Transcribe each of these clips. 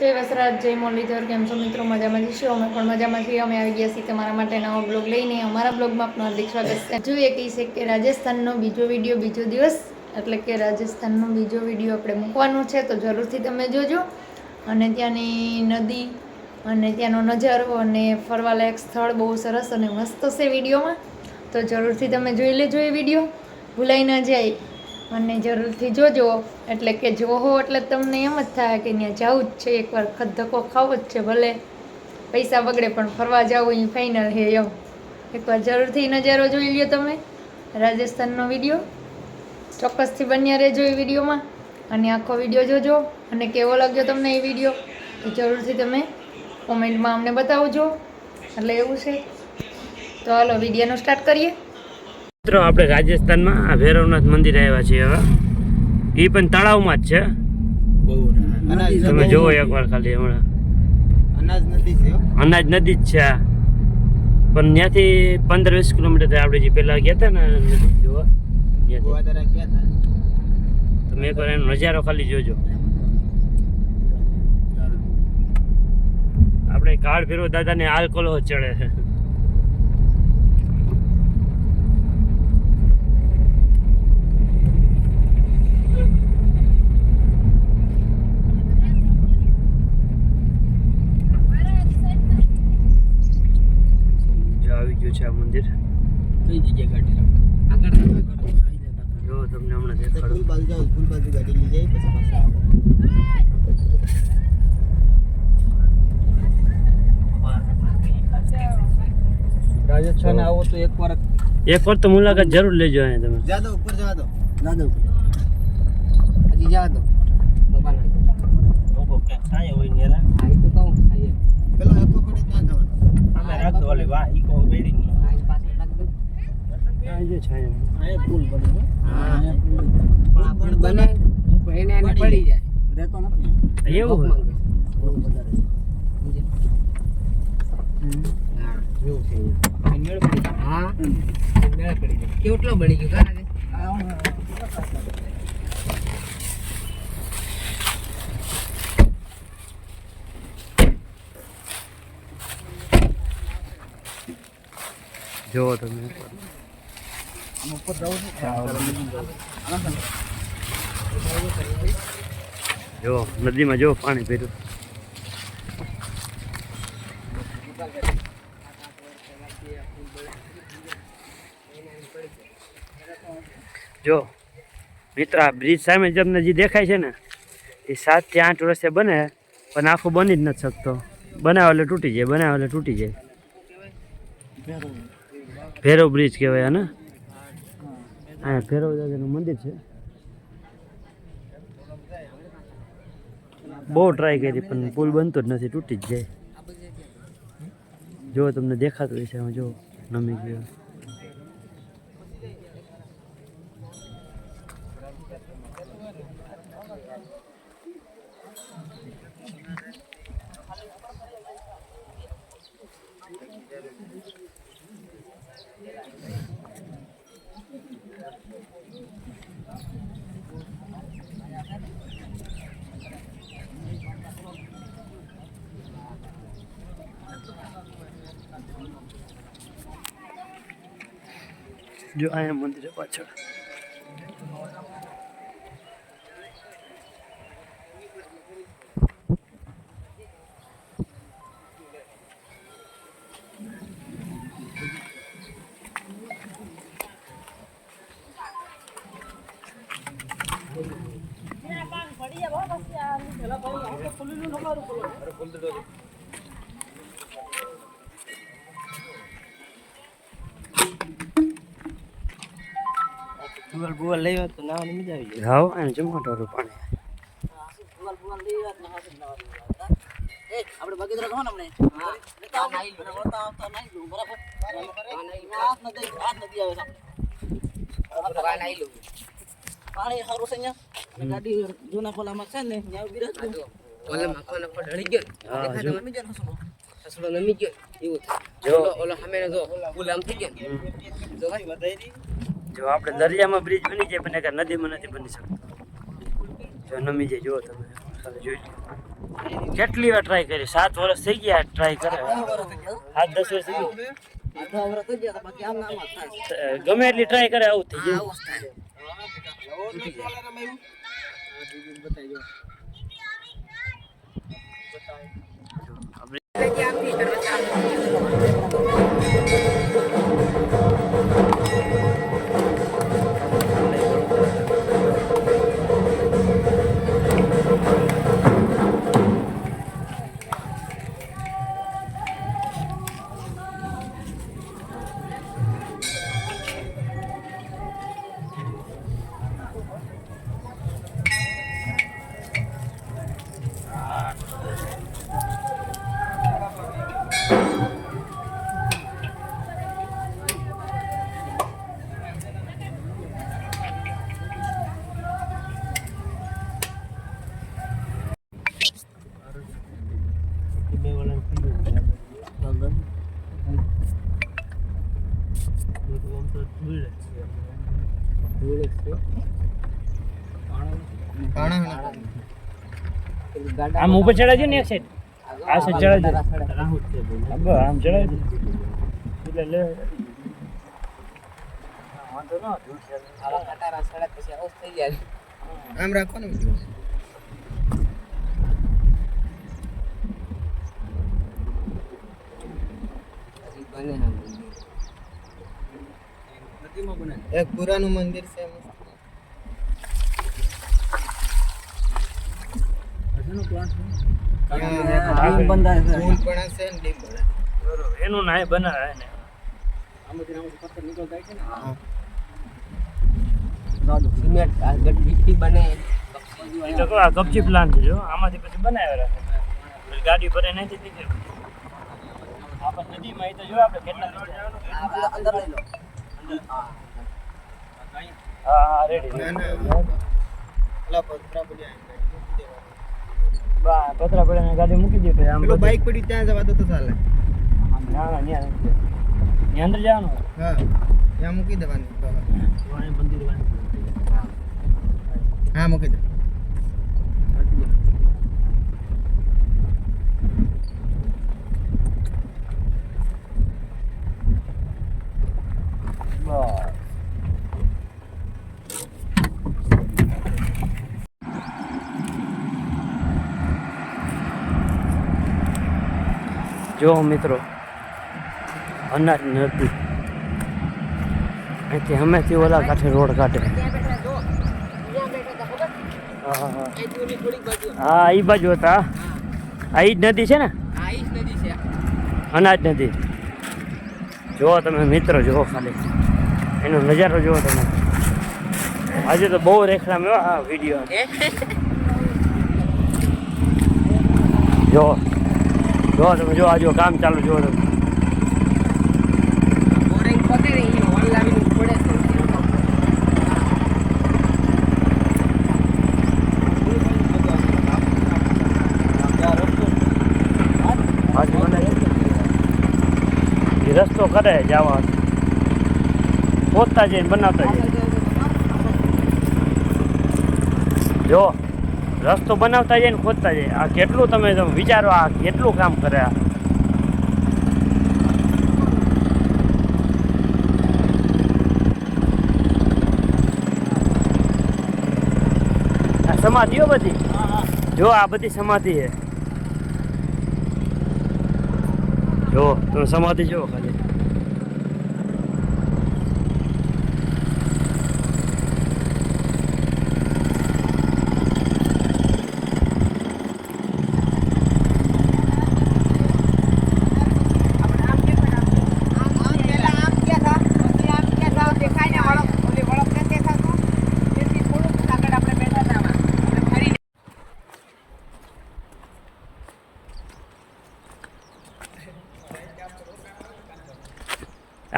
જય વસરાજ જય મુરલીધર, કેમ છો મિત્રો? મજામાં છીએ? અમે પણ મજામાં છીએ. અમે આવી ગયા છીએ તમારા માટે નવો બ્લોગ લઈને. અમારા બ્લોગમાં આપનું હાર્દિક સ્વાગત છે. જોઈએ કહી છે કે રાજસ્થાનનો બીજો વીડિયો, બીજો દિવસ, એટલે કે રાજસ્થાનનો બીજો વીડિયો આપણે મૂકવાનો છે, તો જરૂરથી તમે જોજો. અને ત્યાંની નદી અને ત્યાંનો નજારો અને ફરવાલાયક સ્થળ બહુ સરસ અને મસ્ત છે વિડીયોમાં. તો જરૂરથી તમે જોઈ લેજો એ વીડિયો. ભૂલાઈ ના જાય. અને જરૂરથી જોજો. એટલે કે જોહો એટલે તમને એમ જ થાય કે ત્યાં જવું જ છે. એકવાર ખદ્ધકો ખાવો જ છે ભલે. પૈસા બગડે, પણ ફરવા જવું એ ફાઇનલ હે એમ. એકવાર જરૂરથી નજારો જોઈ લ્યો તમે. રાજસ્થાનનો વીડિયો ચોક્કસથી બન્યા રહેજો એ વિડીયોમાં. અને આખો વીડિયો જોજો. અને કેવો લાગ્યો તમને એ વીડિયો? એ જરૂરથી તમે કોમેન્ટમાં અમને બતાવજો. એટલે એવું છે. તો હાલો, વિડીયોનો સ્ટાર્ટ કરીએ. મિત્રો આપણે રાજસ્થાનમાં આ ભૈરવનાથ મંદિર આવ્યા છીએ હવે. એ પણ તળાવમાં જ છે. અનાજ તમે જોવો એકવાર ખાલી હમણાં. અનાજ નથી છે અનાજ નદી જ છે પણ ત્યાંથી પંદર વીસ કિલોમીટર આપણે જે પહેલા ગયા હતા ને નદી જોવા તમે એકવાર એનો નજારો ખાલી જોજો. આપણે કાળ ફેરવો દાદાને આલ્કોહોલ ચડે છે. જો આવી ગયું છે આ મંદિર. કઈ જગ્યાએ ગાડી રાખો? આગળ જો તમને હમણાં ફૂલ દેખાડું. બાજુ જાઓ ફૂલ બાજુ ગાડી લઈ જાય પછી પાછા આવો. રાજસ્થાન આવો તો એક વાર એક વાર તો મુલાકાત જરૂર લેજો અહીંયા તમે. જા દો ઉપર જવા દો. જા દો હજી જવા દો. પેલો એકો પડે ત્યાં જવાનું. આ જે છાયા આ પુલ બને હો. પુલ બને પડી જાય. રહેતો નથી. એવું હોય? બહુ વધારે એવું છે. કેટલો બની ગયો કાના જોવો તમે. ઉપર જવું જો, નદીમાં જો પાણી પીરું જો, મિત્ર બ્રિજ સામે તમને જે દેખાય છે ને, એ સાતથી આઠ વર્ષે બને, પણ આખું બની જ નથી શકતો. બનાવે એટલે તૂટી જાય, બનાવે એટલે તૂટી જાય. ભેરો બ્રિજ કહેવાય આને. અહીંયા ભૈરવ દાદાનું મંદિર છે. બહુ ટ્રાય કરી, પણ પુલ બનતો જ નથી, તૂટી જ જાય. જો તમને દેખાતું હશે જો નમી ગયો. જો અહીંયા મંદિર છે પાછળ બુવેલ લઈ તો નાવાની મજા આવી જાય હાવ અહીંયા જમાટોરું પાણી આપણે બગીચો રહો ને હમણે. પાણી. સારું છે ગાડી જૂના ખોલામાં છે ને ત્યાં ઊભી રાખજો ઓલે માખવાનો પર ગયો હા, જો. તો ગયો એવું ઓલો સામે જો આમ થઈ ગયો જો ભાઈ વધારી જો આપણે દરિયામાં બ્રિજ બની જાય, પણ એક નદીમાં નથી બની શકતો. જો નમી જાય, જુઓ તમે. જોઈ કેટલી વાર ટ્રાય કરી? સાત વર્ષ થઈ ગયા ટ્રાય કરે. સાત, દસ વર્ષ થઈ ગયા? આઠ ગમે એટલી ટ્રાય કરે, આવું થઈ જાય. આમ ઉપર ચડાવજો ને એક સાઈડ આ સાઈડ ચડાવજો. આમ ચડાવજો. એટલે લે. આમ રાખો ને. એક પુરાનું મંદિર છે મસ્ત. પ્લાન્ટ ડીમ બંધાય છે. ને ડીમ બરોબર. એનું નાય બનાવે ને. હા. સિમેન્ટ આ ગટ- બને એ તો આ કપચી પ્લાન છે જો. આમાંથી પછી બનાવ્યા રાખે ગાડી ભરે નથી આપણે નદીમાં એ તો જો આપણે કેટલા અંદર લઈ લો. હા હા રેડી ના પતરા પડે ગાડી મૂકી દે આમ પેલો બધું- બાઈક પડી ત્યાં જવા દો તો ચાલે. ના ના ન્યા ન્યા અંદર જવાનું? હા ત્યાં મૂકી દેવાની. વાણી હા મૂકી દે. જો મિત્રો અનાજ નદી અહીંથી હમેથી ઓલા કાંઠે રોડ કાઢે. હા, હા, હા. હા એ બાજુ હતા. આ જ નદી છે ને? અનાજ નદી. જુઓ તમે મિત્રો જુઓ ખાલી. એનો નજારો જુઓ તમે. આજે તો બહુ રેખડા મેળવા આ વીડિયો જો જો તમે જો આજો કામ ચાલુ જો. તમે રસ્તો કરે જવા. પોતા જઈને બનાવતા જાય જો. રસ્તો બનાવતા જાય ને ખોદતા જાય. આ કેટલું તમે તમે વિચારો, આ કેટલું કામ કરે આ? સમાધિઓ બધી? જો આ બધી સમાધિ છે. જો, તમે સમાધિ જો ખાલી.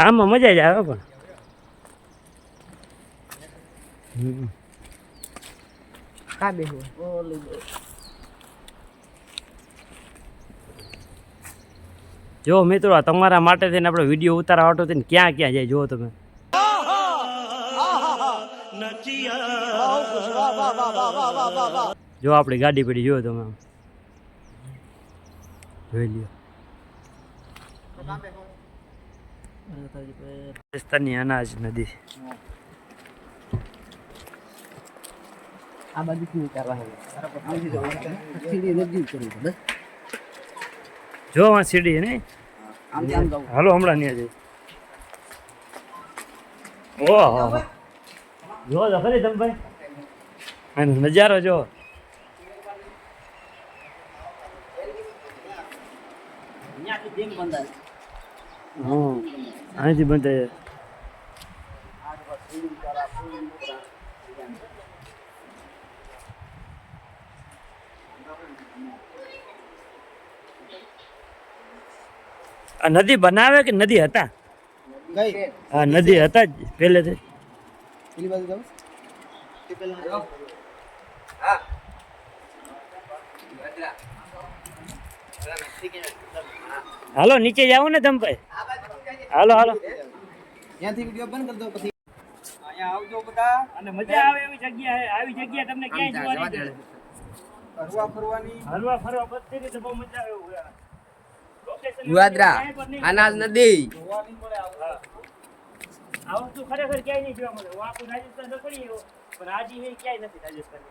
આમાં મજા જ આવે પણ. જો મિત્રો તમારા માટે થઈને આપણે વીડિયો ઉતારા વાટો થઈને ક્યાં ક્યાં જાય જુઓ તમે. જો આપણી ગાડી પડી જુઓ તમે. જોઈ લ્યો. રાજસ્થાનની અનાજ નદી. આ બાજુ નજીક કરવી જો આ સીડી નહીં હાલો હમણાં નહીં આજે ઓહો. જો ખરી તમે ભાઈ. આનો નજારો જો હમ. અહીંથી બનતા નદી બનાવે કે નદી હતા? હા નદી હતા જ પહેલેથી. પેલી બાજુ જાઉં હાલો નીચે જાવ ને તમે. ભાઈ હાલો હાલો. ત્યાંથી વીડિયો બંધ કરી દો પછી. અહીંયા આવજો બધા. અને મજા આવે એવી જગ્યા આવી જગ્યા તમને ક્યાંય જોવા નહીં મળે. ફરવા ફરવાની. હરવા ફરવા બધી રીતે બહુ મજા આવે એવું છે. Location ગુવાદરા ક્યાંય પણ નહીં. અનાજ નદી. જોવા નહીં મળે આવું. હા. આ વસ્તુ ખરેખર ક્યાંય નહીં જોવા મળે. હું આખું રાજસ્થાન તો ફરી આવ્યો, પણ આ જેવી ક્યાંય નથી રાજસ્થાન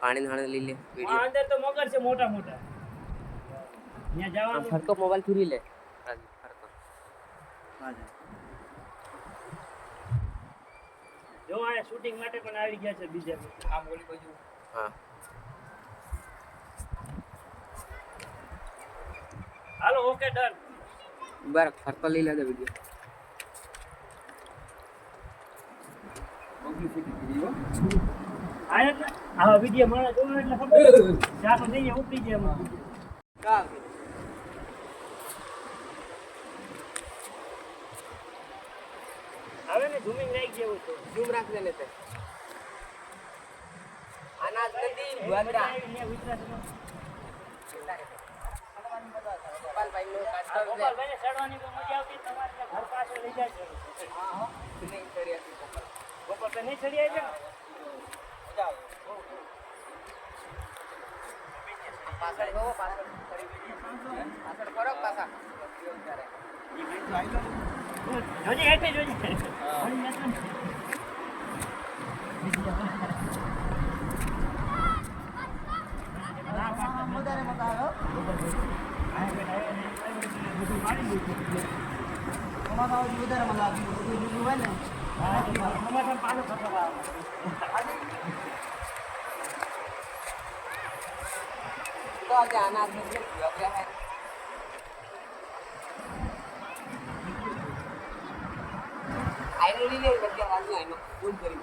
પાણી નાણે લઈ લે આ અંદર તો મગર છે મોટા મોટા ત્યાં જવાનું ફરતો મોબાઈલ ફરી લે. ફરતો જો આ શૂટિંગ માટે પણ આવી ગયા છે બીજા આમ ઓલી બાજુ. હા. હાલો ઓકે ડન બરાબર ફરતો લઈ લેજો વીડિયો આ એટલે આવા વીડિયો માણસ જોવે એટલે ખબર જાતો જઈએ ઉપડી જાય એમાં. હવે ને ઝૂમિંગ રાખ જેવું છે. ઝૂમ રાખ દે ને તે. અનાજ નદી ગુવાદરા ગોપાલભાઈ નો ચડવાની મજા આવતી તમારે ત્યાં ઘર પાસે લઈ જાય છે. નહીં કરી હતી ગોપાલ. ગોપાલભાઈ નહીં ચડી આવી પાછળ પાછળ. પાછળ ફરો પાછા? જોજે હેઠે જોજે વળી જતો ને. ટમાટર પાલો ખતમ આવે. તો આજે અનાજ નદી ગુવાદરા હે આઈનો લઈ લે બધા રાજુ આઈનો ફોન કરી.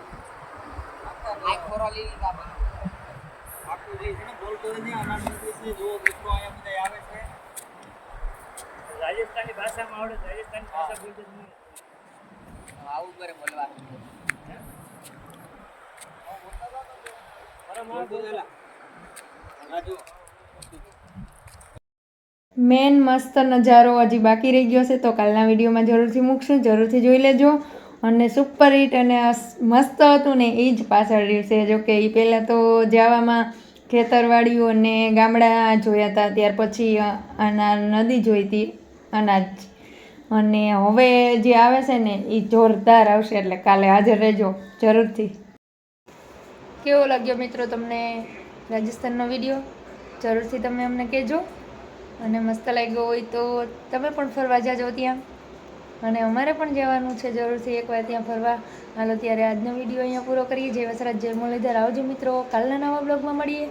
આઈ ખોરા લઈ લીધા આપણે આખું જે છે ને બોલતો નથી અનાજ નથી જો મિત્રો અહીંયા બધા આવે છે. રાજસ્થાની ભાષામાં આવડે રાજસ્થાની ભાષા બોલતો જ નહીં. આવું કરે બોલવા મારા માણસ બોલતો પેલા. રાજુ મેન મસ્ત નજારો હજી બાકી રહી ગયો છે તો કાલના વિડીયોમાં જરૂરથી મૂકશું જરૂરથી જોઈ લેજો. અને સુપર હિટ અને મસ્ત હતું ને એ જ પાછળ રહ્યું છે. જોકે એ પહેલાં તો જાવામાં ખેતરવાડીઓ અને ગામડા જોયા હતા ત્યાર પછી આના નદી જોઈ હતી અનાજ. અને હવે જે આવે છે ને એ જોરદાર આવશે, એટલે કાલે હાજર રહેજો, જરૂરથી. કેવો લાગ્યો મિત્રો તમને રાજસ્થાનનો વીડિયો જરૂરથી તમે અમને કહેજો. અને મસ્ત લાગ્યો હોય તો તમે પણ ફરવા જાજો ત્યાં. અને અમારે પણ જવાનું છે, જરૂરથી એકવાર ત્યાં ફરવા. હાલો, ત્યારે આજનો વીડિયો અહીંયા પૂરો કરીએ. જય વસરાજ, જય મુરલીધર. આવજો મિત્રો, કાલના નવા બ્લોગમાં મળીએ.